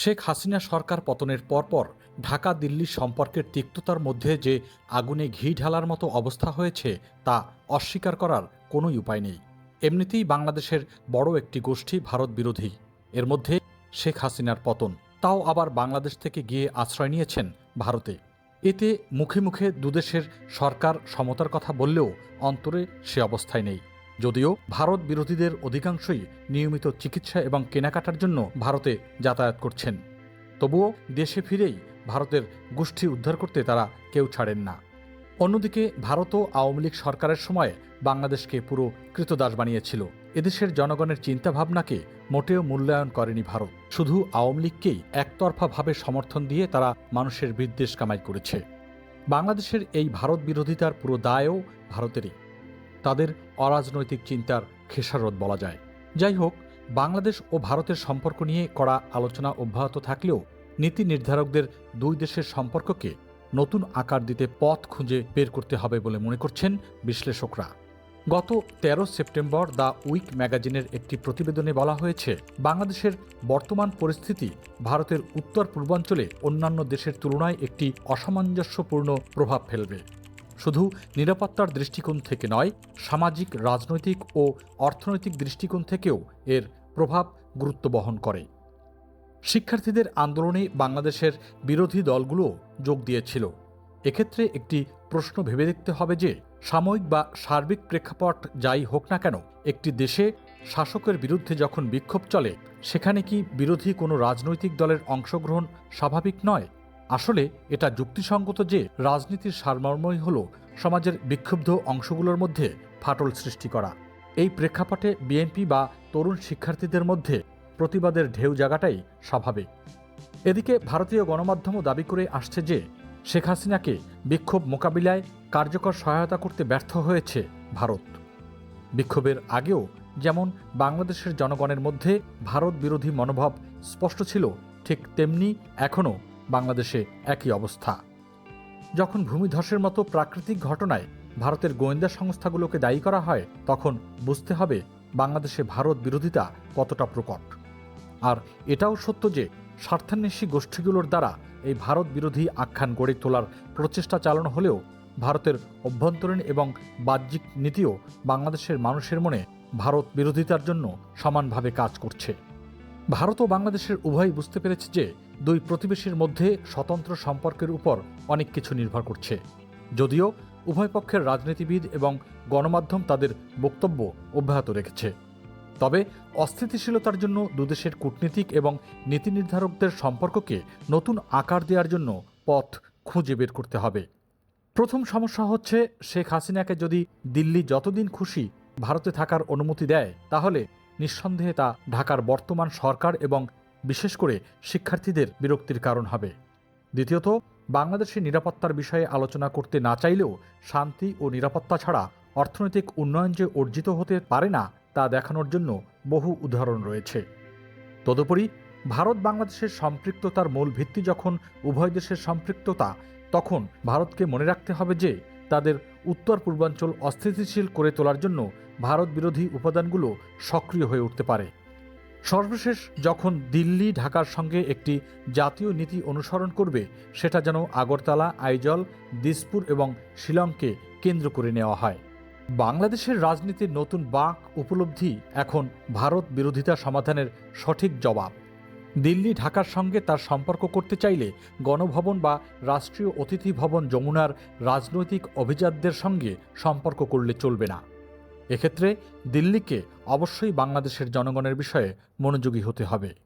শেখ হাসিনা সরকার পতনের পরপর ঢাকা দিল্লি সম্পর্কের তিক্ততার মধ্যে যে আগুনে ঘি ঢালার মতো অবস্থা হয়েছে, তা অস্বীকার করার কোনোই উপায় নেই। এমনিতেই বাংলাদেশের বড় একটি গোষ্ঠী ভারত বিরোধী। এর মধ্যে শেখ হাসিনার পতন, তাও আবার বাংলাদেশ থেকে গিয়ে আশ্রয় নিয়েছেন ভারতে। এতে মুখে মুখে দুদেশের সরকার সমতার কথা বললেও অন্তরে সে অবস্থায় নেই। যদিও ভারত বিরোধীদের অধিকাংশই নিয়মিত চিকিৎসা এবং কেনাকাটার জন্য ভারতে যাতায়াত করছেন। তবুও দেশে ফিরেই ভারতের গোষ্ঠী উদ্ধার করতে তারা কেউ ছাড়েন না। অন্যদিকে ভারতও আওয়ামী লীগ সরকারের সময় বাংলাদেশকে পুরো কৃতদাস বানিয়েছিল। এদেশের জনগণের চিন্তাভাবনাকে মোটেও মূল্যায়ন করেনি ভারত। শুধু আওয়ামী লীগকেই একতরফাভাবে সমর্থন দিয়ে তারা মানুষের বিদ্বেষ কামাই করেছে। বাংলাদেশের এই ভারত বিরোধিতার পুরো দায়ও ভারতেরই। তাদের অরাজনৈতিক চিন্তার খেসারত বলা যায়। যাই হোক বাংলাদেশ ও ভারতের সম্পর্ক নিয়ে কড়া আলোচনা অব্যাহত থাকলেও নীতি নির্ধারকদের দুই দেশের সম্পর্ককে নতুন আকার দিতে পথ খুঁজে বের করতে হবে বলে মনে করছেন বিশ্লেষকরা। গত তেরো সেপ্টেম্বর দ্য উইক ম্যাগাজিনের একটি প্রতিবেদনে বলা হয়েছে, বাংলাদেশের বর্তমান পরিস্থিতি ভারতের উত্তর পূর্বাঞ্চলে অন্যান্য দেশের তুলনায় একটি অসামঞ্জস্যপূর্ণ প্রভাব ফেলবে। শুধু নিরাপত্তার দৃষ্টিকোণ থেকে নয়, সামাজিক, রাজনৈতিক ও অর্থনৈতিক দৃষ্টিকোণ থেকেও এর প্রভাব গুরুত্ব বহন করে। শিক্ষার্থীদের আন্দোলনে বাংলাদেশের বিরোধী দলগুলো যোগ দিয়েছিল। এক্ষেত্রে একটি প্রশ্ন ভেবে দেখতে হবে যে, সাময়িক বা সার্বিক প্রেক্ষাপট যাই হোক না কেন, একটি দেশে শাসকের বিরুদ্ধে যখন বিক্ষোভ চলে, সেখানে কি বিরোধী কোনো রাজনৈতিক দলের অংশগ্রহণ স্বাভাবিক নয়? আসলে এটা যুক্তিসঙ্গত যে রাজনীতির সারমর্মই হল সমাজের বিক্ষুব্ধ অংশগুলোর মধ্যে ফাটল সৃষ্টি করা। এই প্রেক্ষাপটে বিএনপি বা তরুণ শিক্ষার্থীদের মধ্যে প্রতিবাদের ঢেউ জাগাটাই স্বাভাবিক। এদিকে ভারতীয় গণমাধ্যমও দাবি করে আসছে যে শেখ হাসিনাকে বিক্ষোভ মোকাবিলায় কার্যকর সহায়তা করতে ব্যর্থ হয়েছে ভারত। বিক্ষোভের আগেও যেমন বাংলাদেশের জনগণের মধ্যে ভারত বিরোধী মনোভাব স্পষ্ট ছিল, ঠিক তেমনি এখনও বাংলাদেশে একই অবস্থা। যখন ভূমিধসের মতো প্রাকৃতিক ঘটনায় ভারতের গোয়েন্দা সংস্থাগুলোকে দায়ী করা হয়, তখন বুঝতে হবে বাংলাদেশে ভারত বিরোধিতা কতটা প্রকট। আর এটাও সত্য যে স্বার্থান্বেষী গোষ্ঠীগুলোর দ্বারা এই ভারত বিরোধী আখ্যান গড়ে তোলার প্রচেষ্টা চালানো হলেও ভারতের অভ্যন্তরীণ এবং বাহ্যিক নীতিও বাংলাদেশের মানুষের মনে ভারত বিরোধিতার জন্য সমানভাবে কাজ করছে। ভারত ও বাংলাদেশের উভয়ই বুঝতে পেরেছে যে দুই প্রতিবেশীর মধ্যে স্বতন্ত্র সম্পর্কের উপর অনেক কিছু নির্ভর করছে। যদিও উভয় পক্ষের রাজনীতিবিদ এবং গণমাধ্যম তাদের বক্তব্য অব্যাহত রেখেছে। তবে অস্থিতিশীলতার জন্য দুদেশের কূটনীতিক এবং নীতি নির্ধারকদের সম্পর্ককে নতুন আকার দেওয়ার জন্য পথ খুঁজে বের করতে হবে। প্রথম সমস্যা হচ্ছে শেখ হাসিনাকে যদি দিল্লি যতদিন খুশি ভারতে থাকার অনুমতি দেয়, তাহলে নিঃসন্দেহে তা ঢাকার বর্তমান সরকার এবং বিশেষ করে শিক্ষার্থীদের বিরক্তির কারণ হবে। দ্বিতীয়ত, বাংলাদেশের নিরাপত্তার বিষয়ে আলোচনা করতে না চাইলেও শান্তি ও নিরাপত্তা ছাড়া অর্থনৈতিক উন্নয়ন যে অর্জিত হতে পারে না, তা দেখানোর জন্য বহু উদাহরণ রয়েছে। তদুপরি, ভারত বাংলাদেশের সম্পৃক্ততার মূল ভিত্তি যখন উভয় দেশের সম্পৃক্ততা, তখন ভারতকে মনে রাখতে হবে যে, তাদের উত্তর পূর্বাঞ্চল অস্থিতিশীল করে তোলার জন্য ভারত বিরোধী উপাদানগুলো সক্রিয় হয়ে উঠতে পারে। সর্বশেষ, যখন দিল্লি ঢাকার সঙ্গে একটি জাতীয় নীতি অনুসরণ করবে, সেটা যেন আগরতলা, আইজল, দিসপুর এবং শিলংকে কেন্দ্র করে নেওয়া হয়। বাংলাদেশের রাজনীতির নতুন বাঁক উপলব্ধি এখন ভারত বিরোধিতা সমাধানের সঠিক জবাব। দিল্লি ঢাকার সঙ্গে তার সম্পর্ক করতে চাইলে গণভবন বা রাষ্ট্রীয় অতিথি ভবন যমুনার রাজনৈতিক অভিজাতদের সঙ্গে সম্পর্ক করলে চলবে না। এক্ষেত্রে দিল্লিকে অবশ্যই বাংলাদেশের জনগণের বিষয়ে মনোযোগী হতে হবে।